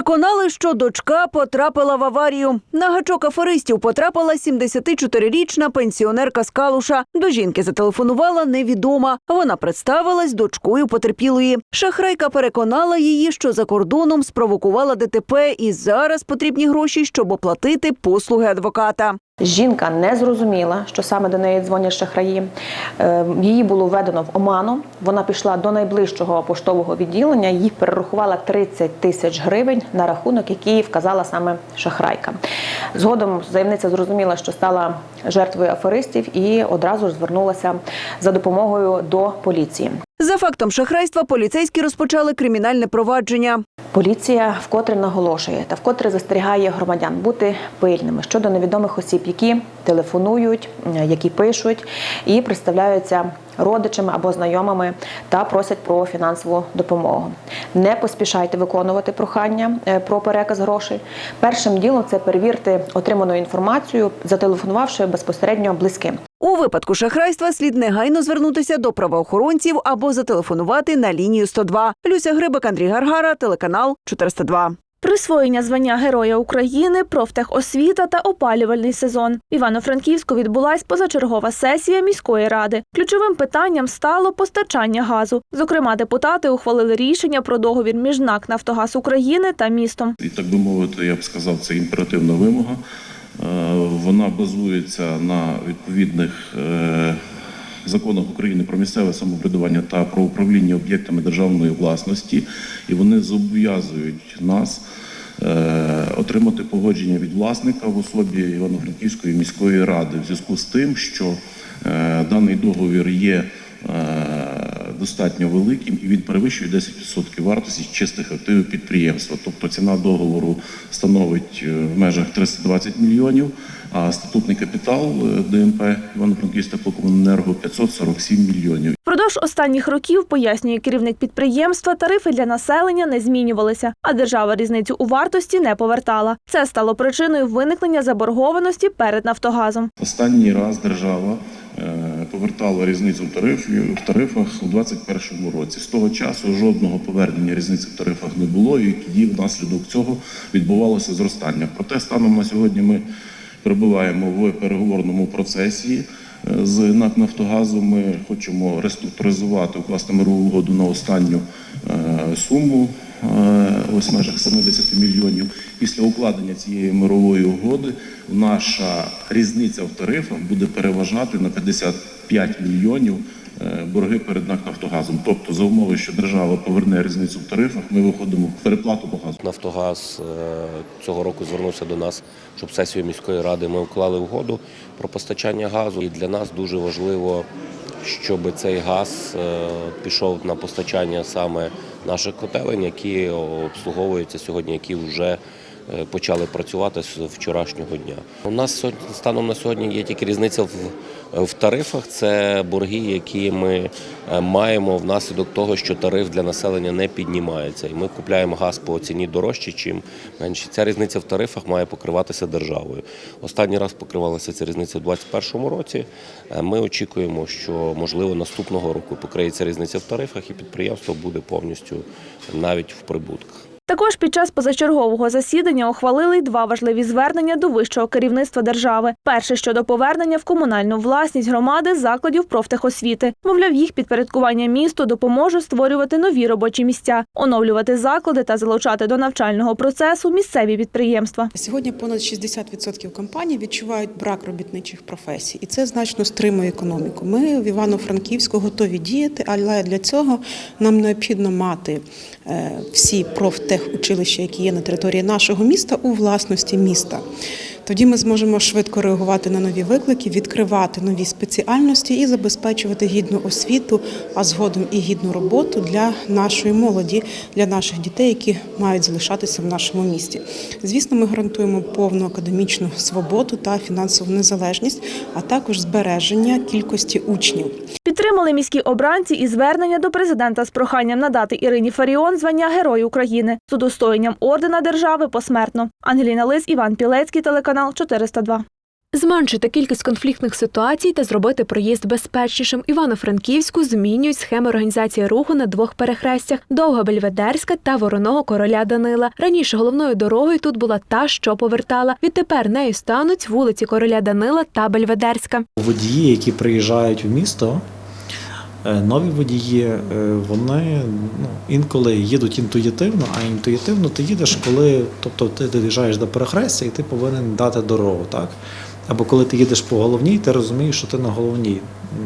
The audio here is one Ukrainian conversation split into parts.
Переконали, що дочка потрапила в аварію. На гачок аферистів потрапила 74-річна пенсіонерка з Калуша. До жінки зателефонувала невідома. Вона представилась дочкою потерпілої. Шахрайка переконала її, що за кордоном спровокувала ДТП і зараз потрібні гроші, щоб оплатити послуги адвоката. Жінка не зрозуміла, що саме до неї дзвонять шахраї. Е, Її було введено в оману. Вона пішла до найближчого поштового відділення, їй перерахувала 30 тисяч гривень на рахунок, який вказала саме шахрайка. Згодом заявниця зрозуміла, що стала жертвою аферистів і одразу ж звернулася за допомогою до поліції. За фактом шахрайства поліцейські розпочали кримінальне провадження. Поліція вкотре наголошує та вкотре застерігає громадян бути пильними щодо невідомих осіб, які телефонують, е, які пишуть і представляються родичами або знайомими та просять про фінансову допомогу. Не поспішайте виконувати прохання е, про переказ грошей. Першим ділом це перевірте отриману інформацію, зателефонувавши безпосередньо близьким. У випадку шахрайства слід негайно звернутися до правоохоронців або зателефонувати на лінію 102. Люся Грибик, Андрій Гаргара, телеканал 402. Присвоєння звання Героя України, профтехосвіта та опалювальний сезон. В Івано-Франківську відбулась позачергова сесія міської ради. Ключовим питанням стало постачання газу. Зокрема, депутати ухвалили рішення про договір між НАК Нафтогаз України та містом. І так би мовити, я б сказав, це імперативна вимога. Е, Вона базується на відповідних е, законах України про місцеве самоврядування та про управління об'єктами державної власності, і вони зобов'язують нас е, отримати погодження від власника в особі Івано-Франківської міської ради в зв'язку з тим, що даний договір є достатньо великим і він перевищує 10% вартості чистих активів підприємства. Тобто ціна договору становить е, в межах 320 мільйонів, а статутний капітал е, ДМП Івано-Франківська теплокомуненерго 547 мільйонів. Впродовж останніх років, пояснює керівник підприємства, тарифи для населення не змінювалися, а держава різницю у вартості не повертала. Це стало причиною виникнення заборгованості перед Нафтогазом. Останній раз держава е, повертала різницю в в тарифах у 2021 році. З того часу жодного повернення різниці в тарифах не було, і тоді внаслідок цього відбувалося зростання. Проте станом на сьогодні ми перебуваємо в переговорному процесі. е, З НАК Нафтогазу ми хочемо реструктуризувати, укласти мирову угоду на останню е, суму ось в межах 70 мільйонів. Після укладення цієї мирової угоди наша різниця в тарифах буде переважати на 55 мільйонів е, борги перед НАК Нафтогазом. Тобто, за умови, що держава поверне різницю в тарифах, ми виходимо в переплату по газу. Нафтогаз е, цього року звернувся до нас, щоб сесію міської ради ми уклали угоду про постачання газу. І для нас дуже важливо, щоб цей газ е, пішов на постачання саме наших котелень, які обслуговуються сьогодні, які вже е, почали працювати з вчорашнього дня. У нас станом на сьогодні є тільки різниця в, в тарифах. Це борги, які ми е, маємо внаслідок того, що тариф для населення не піднімається, і ми купляємо газ по ціні дорожче, чим менше. Ця різниця в тарифах має покриватися державою. Останній раз покривалася ця різниця у 2021 році. Е, Ми очікуємо, що можливо наступного року покриється різниця в тарифах, і підприємство буде повністю навіть в прибутках. Також під час позачергового засідання ухвалили й два важливі звернення до вищого керівництва держави. Перше щодо повернення в комунальну власність громади закладів профтехосвіти. Мовляв, їх підпорядкування місту допоможе створювати нові робочі місця, оновлювати заклади та залучати до навчального процесу місцеві підприємства. Сьогодні понад 60% компаній відчувають брак робітничих професій, і це значно стримує економіку. Ми в Івано-Франківську готові діяти, але для цього нам необхідно мати всі е, всі профтехучилища, які є на території нашого міста, у власності міста. Тоді ми зможемо швидко реагувати на нові виклики, відкривати нові спеціальності і забезпечувати гідну освіту, а згодом і гідну роботу для нашої молоді, для наших дітей, які мають залишатися в нашому місті. Звісно, ми гарантуємо повну академічну свободу та фінансову незалежність, а також збереження кількості учнів. Підтримали міські обранці і звернення до президента з проханням надати Ірині Фаріон звання Герой України з удостоєнням ордена держави посмертно. Ангеліна Лис, Іван Пілецький, телеканал 402. Зменшити кількість конфліктних ситуацій та зробити проїзд безпечнішим. Івано-Франківську змінюють схеми організації руху на двох перехрестях: Довга Бельведерська та Вороного Короля Данила. Раніше головною дорогою тут була та, що повертала. Відтепер нею стануть вулиці Короля Данила та Бельведерська. Водії, які приїжджають в місто, нові водії, е, вони ну, інколи їдуть інтуїтивно, а інтуїтивно ти їдеш, коли тобто ти доїжджаєш до перехрестя і ти повинен дати дорогу. Так? Або коли ти їдеш по головній, ти розумієш, що ти на головній.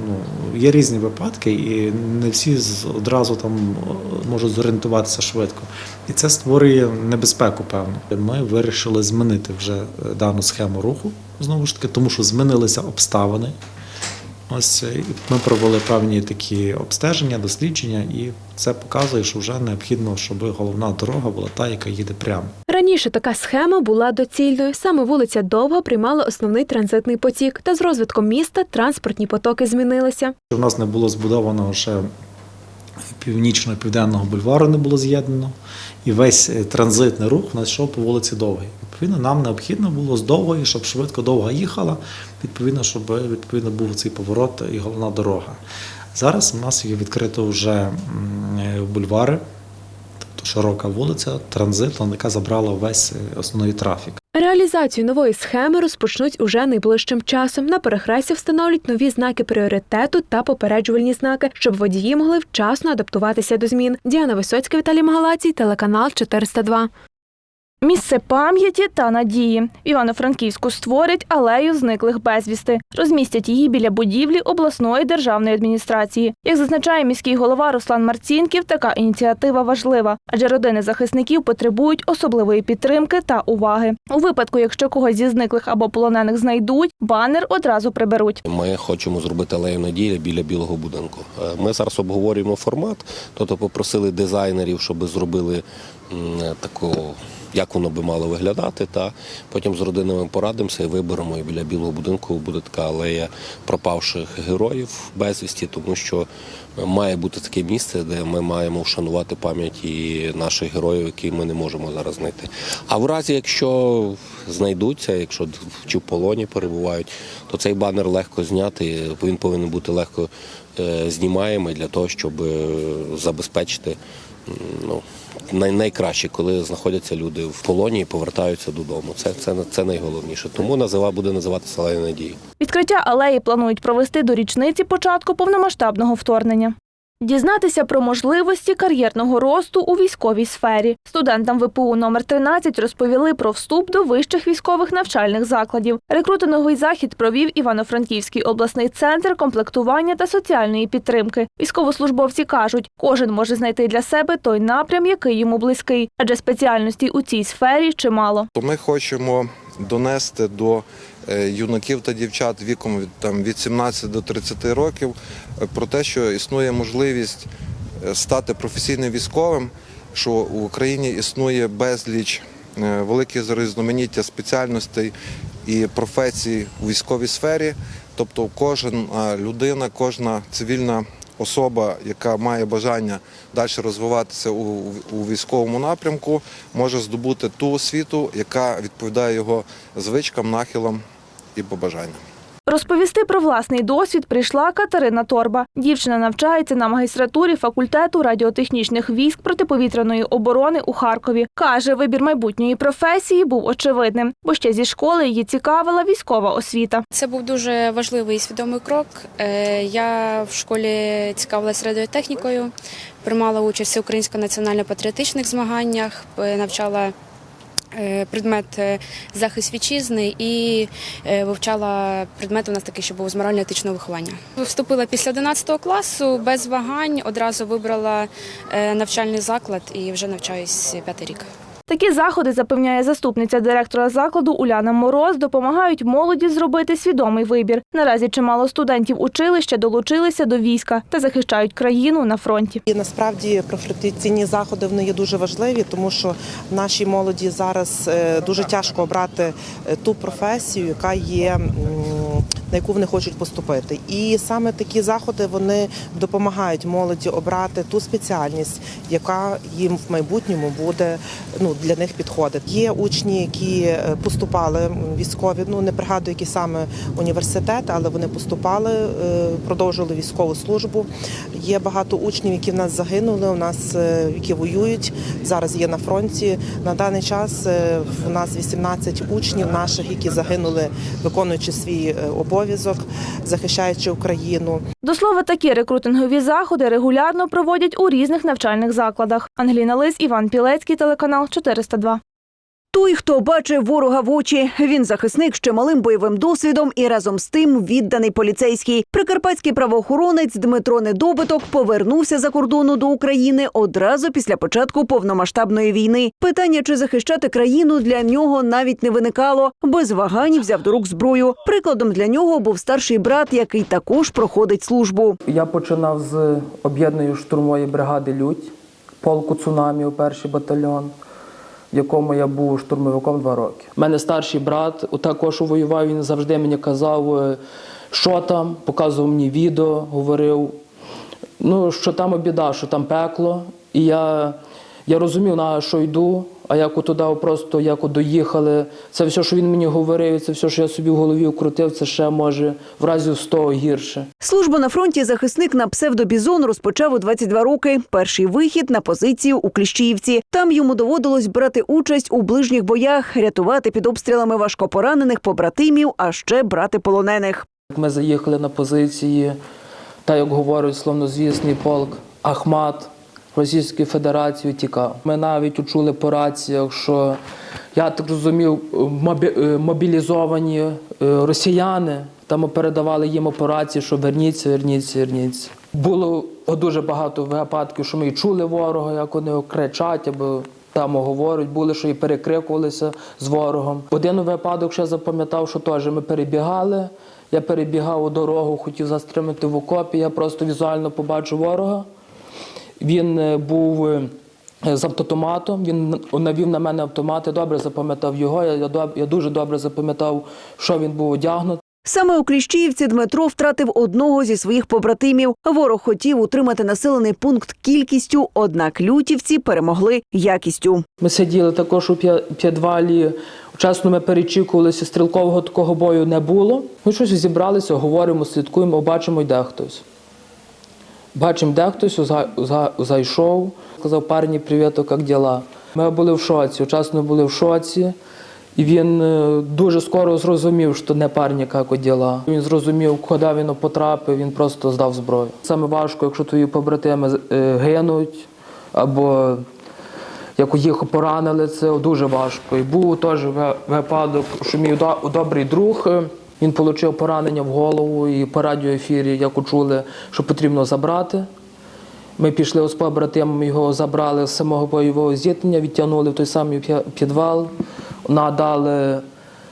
Ну, є різні випадки, і не всі одразу там е, можуть зорієнтуватися швидко. І це створює небезпеку, певно. Ми вирішили змінити вже е, дану схему руху, знову ж таки, тому що змінилися обставини. Ось е, ми провели певні такі обстеження, дослідження, і це показує, що вже необхідно, щоб головна дорога була та, яка їде прямо. Раніше така схема була доцільною. Саме вулиця Довга приймала основний транзитний потік. Та з розвитком міста транспортні потоки змінилися. У нас не було збудовано ще північного південного бульвару не було з'єднано, і весь е, транзитний рух у нас йшов по вулиці Довгій. Відповідно, нам необхідно було з довгої, щоб швидко довга їхала, відповідно, щоб відповідно був цей поворот і головна дорога. Зараз у нас є відкрито вже е, бульвари, тобто широка вулиця, транзитна, яка забрала весь е, основний трафік. Реалізацію нової схеми розпочнуть уже найближчим часом. На перехресті встановлять нові знаки пріоритету та попереджувальні знаки, щоб водії могли вчасно адаптуватися до змін. Діана Висоцька, Віталій Магалацій, телеканал 402. Місце пам'яті та надії. В Івано-Франківську створять алею зниклих безвісти. Розмістять її біля будівлі обласної державної адміністрації. Як зазначає міський голова Руслан Марцінків, така ініціатива важлива, адже родини захисників потребують особливої підтримки та уваги. У випадку, якщо когось зі зниклих або полонених знайдуть, банер одразу приберуть. Ми хочемо зробити алею надії біля білого будинку. Е, Ми зараз обговорюємо формат, тобто попросили дизайнерів, щоб зробили таку. Як воно би мало виглядати, та потім з родинами порадимося і виберемо. І біля білого будинку буде така алея пропавших героїв безвісті, тому що має бути таке місце, де ми маємо вшанувати пам'ять і наших героїв, які ми не можемо зараз знайти. А в разі, якщо знайдуться, якщо чи в полоні перебувають, то цей банер легко зняти. Він повинен бути легко е, знімаємий для того, щоб е, забезпечити ну, най, найкраще, коли знаходяться люди в полоні і повертаються додому. Це, це, це найголовніше. Тому назива буде називатися Алея Надії. Відкриття алеї планують провести до річниці початку повномасштабного вторгнення. Дізнатися про можливості кар'єрного росту у військовій сфері. Студентам ВПУ номер 13 розповіли про вступ до вищих військових навчальних закладів. Рекрутинговий захід провів Івано-Франківський обласний центр комплектування та соціальної підтримки. Військовослужбовці кажуть, кожен може знайти для себе той напрям, який йому близький, адже спеціальностей у цій сфері чимало. Ми хочемо донести до юнаків та дівчат віком від, там, від 17 до 30 років е, про те, що існує можливість е, стати професійним військовим, що в Україні існує безліч е, велике різноманіття спеціальностей і професій у військовій сфері. Тобто кожна людина, кожна цивільна особа, яка має бажання далі розвиватися у, у військовому напрямку, може здобути ту освіту, яка відповідає його звичкам, нахилам і побажанням. Розповісти про власний досвід прийшла Катерина Торба. Дівчина навчається на магістратурі факультету радіотехнічних військ протиповітряної оборони у Харкові. Каже, вибір майбутньої професії був очевидним, бо ще зі школи її цікавила військова освіта. Це був дуже важливий і свідомий крок. Е, Я в школі цікавилась радіотехнікою, приймала участь у українсько-національно-патріотичних змаганнях, е, навчала предмет е, захист вітчизни і е, вивчала предмет у нас такий, що був з морально-етичного виховання. Вступила після 11 класу без вагань, одразу вибрала е, навчальний заклад і вже навчаюсь п'ятий рік. Такі заходи, запевняє заступниця директора закладу Уляна Мороз, допомагають молоді зробити свідомий вибір. Наразі чимало студентів училища долучилися до війська та захищають країну на фронті. І насправді профорієнтаційні заходи вони є дуже важливі, тому що нашій молоді зараз е, дуже тяжко обрати е, ту професію, яка є на яку вони хочуть поступити. І саме такі заходи вони допомагають молоді обрати ту спеціальність, яка їм в майбутньому буде ну для них підходить. Є учні, які е, поступали військові. Ну не пригадую, які саме університет, але вони поступали, е, продовжували військову службу. Є багато учнів, які в нас загинули. У нас е, які воюють зараз. Є на фронті. На даний час в нас 18 учнів наших, які загинули, виконуючи свій е, обов'язок, захищаючи Україну. До слова, такі рекрутингові заходи регулярно проводять у різних навчальних закладах. Ангеліна Лис, Іван Пілецький, телеканал 402. Той, хто бачив ворога в очі, він захисник з чималим бойовим досвідом і разом з тим відданий поліцейський. Прикарпатський правоохоронець Дмитро Недобиток повернувся за кордону до України одразу після початку повномасштабної війни. Питання, чи захищати країну, для нього навіть не виникало. Без вагань взяв до рук зброю. Прикладом для нього був старший брат, який також проходить службу. Я починав з об'єднаної штурмової бригади Людь, полку цунамі, перший батальйон, в якому я був штурмовиком два роки. У мене старший брат також воював, він завжди мені казав, е, що там, показував мені відео, говорив, ну, що там обіда, що там пекло. І я, я розумів, на що йду, а як туди просто як доїхали. Це все, що він мені говорив, це все, що я собі в голові вкрутив, це ще може в разі в 100 гірше. Службу на фронті захисник на псевдобізон розпочав у 22 роки. Перший вихід на позицію у Кліщіївці. Там йому доводилось брати участь у ближніх боях, рятувати під обстрілами важкопоранених побратимів, а ще брати полонених. Ми заїхали на позиції, та як говорять словнозвісний полк Ахмат Російської Федерації тікав. Ми навіть учули по раціях, що я так розумів, е, мобілізовані е, росіяни там передавали їм операції, що верніться, верніться, верніться. Було дуже багато випадків, що ми і чули ворога, як вони кричать або там говорять, були, що і перекрикувалися з ворогом. Один випадок ще запам'ятав, що теж ми перебігали. Я перебігав у дорогу, хотів застрімити в окопі. Я просто візуально побачив ворога. Він е, був е, з автоматом, він навів на мене автомат, я добре запам'ятав його. Я, я, дуже добре запам'ятав, що він був одягнутий. Саме у Кліщіївці Дмитро втратив одного зі своїх побратимів. Ворог хотів утримати населений пункт кількістю, однак лютівці перемогли якістю. Ми сиділи також у підвалі. Чесно, ми перечікувалися, стрілкового такого бою не було. Ми щось зібралися, говоримо, слідкуємо, бачимо, йде хтось. Бачимо, де хтось за- за- зайшов, сказав, парні, привіт, як діла? Ми були в шоці, чесно були в шоці. І він е, дуже скоро зрозумів, що не парні, як діла. Він зрозумів, куди він потрапив, він просто здав зброю. Саме важко, якщо твої побратими е, гинуть або як їх поранили, це дуже важко. І був теж випадок, що мій до- добрий друг. Він отримав поранення в голову і по радіоефірі, як учули, що потрібно забрати. Ми пішли з побратимом, його забрали з самого бойового зіткнення, відтягнули в той самий підвал, надали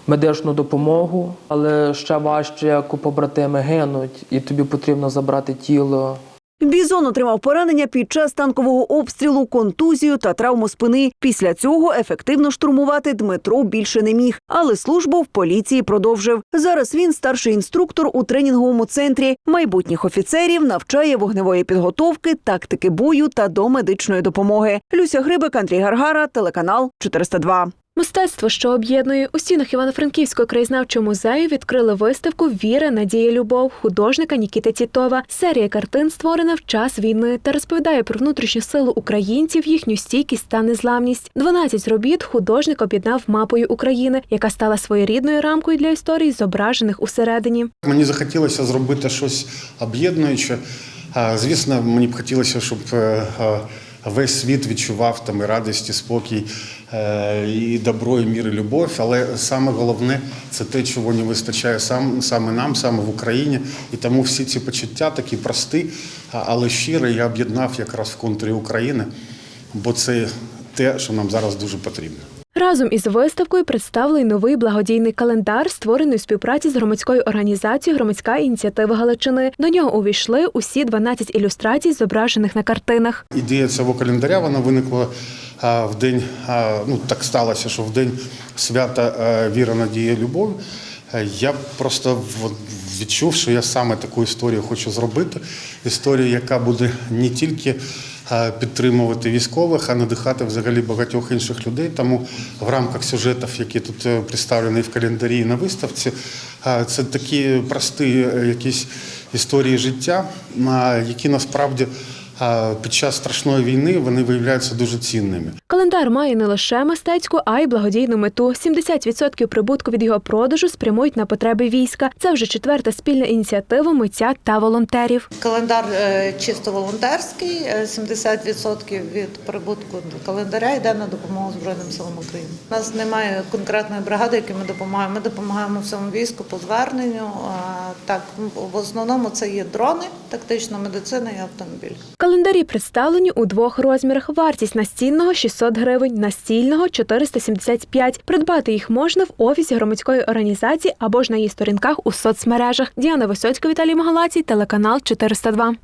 медичну допомогу, але ще важче, як у побратими гинуть, і тобі потрібно забрати тіло. Бізон отримав поранення під час танкового обстрілу, контузію та травму спини. Після цього ефективно штурмувати Дмитро більше не міг, але службу в поліції продовжив. Зараз він старший інструктор у тренінговому центрі. Майбутніх офіцерів навчає вогневої підготовки, тактики бою та до медичної допомоги. Люся Грибик, Андрій Гаргара, телеканал 402. Мистецтво, що об'єднує у стінах Івано-Франківського краєзнавчого музею, відкрили виставку Віра, надія, любов художника Нікіти Тітова. Серія картин створена в час війни та розповідає про внутрішню силу українців, їхню стійкість та незламність. 12 робіт художник об'єднав мапою України, яка стала своєрідною рамкою для історій, зображених усередині. Мені захотілося зробити щось об'єднуюче. Звісно, мені б хотілося, щоб е, весь світ відчував там і радість, і спокій, і добро, і мір, і любов. Але саме головне це те, чого не вистачає сам, саме нам, саме в Україні. І тому всі ці почуття такі прості, але щирі, я об'єднав якраз в контурі України, бо це те, що нам зараз дуже потрібно. Разом із виставкою представили новий благодійний календар, створений у співпраці з громадською організацією Громадська ініціатива Галичини. До нього увійшли усі 12 ілюстрацій, зображених на картинах. Ідея цього календаря вона виникла в день. Ну так сталося, що в день свята Віра, Надія, Любов. Я просто відчув, що я саме таку історію хочу зробити. Історію, яка буде не тільки підтримувати військових, а надихати взагалі багатьох інших людей. Тому в рамках сюжетів, які тут е, представлені в календарі і на виставці, е, це такі прості е, якісь історії життя, е, які насправді е, під час страшної війни вони виявляються дуже цінними. Календар має не лише мистецьку, а й благодійну мету. 70% прибутку від його продажу спрямують на потреби війська. Це вже четверта спільна ініціатива митця та волонтерів. Календар е, чисто волонтерський. е, 70% від прибутку календаря йде на допомогу Збройним силам України. У нас немає конкретної бригади, якій ми допомагаємо. Ми допомагаємо всьому війську по зверненню. Так, в основному це є дрони, тактична медицина і автомобіль. Календарі представлені у двох розмірах. Вартість настінного 600 гривень, настільного 475. Придбати їх можна в офісі громадської організації або ж на її сторінках у соцмережах. Діана Висоцька, Віталій Магалацій, телеканал 402.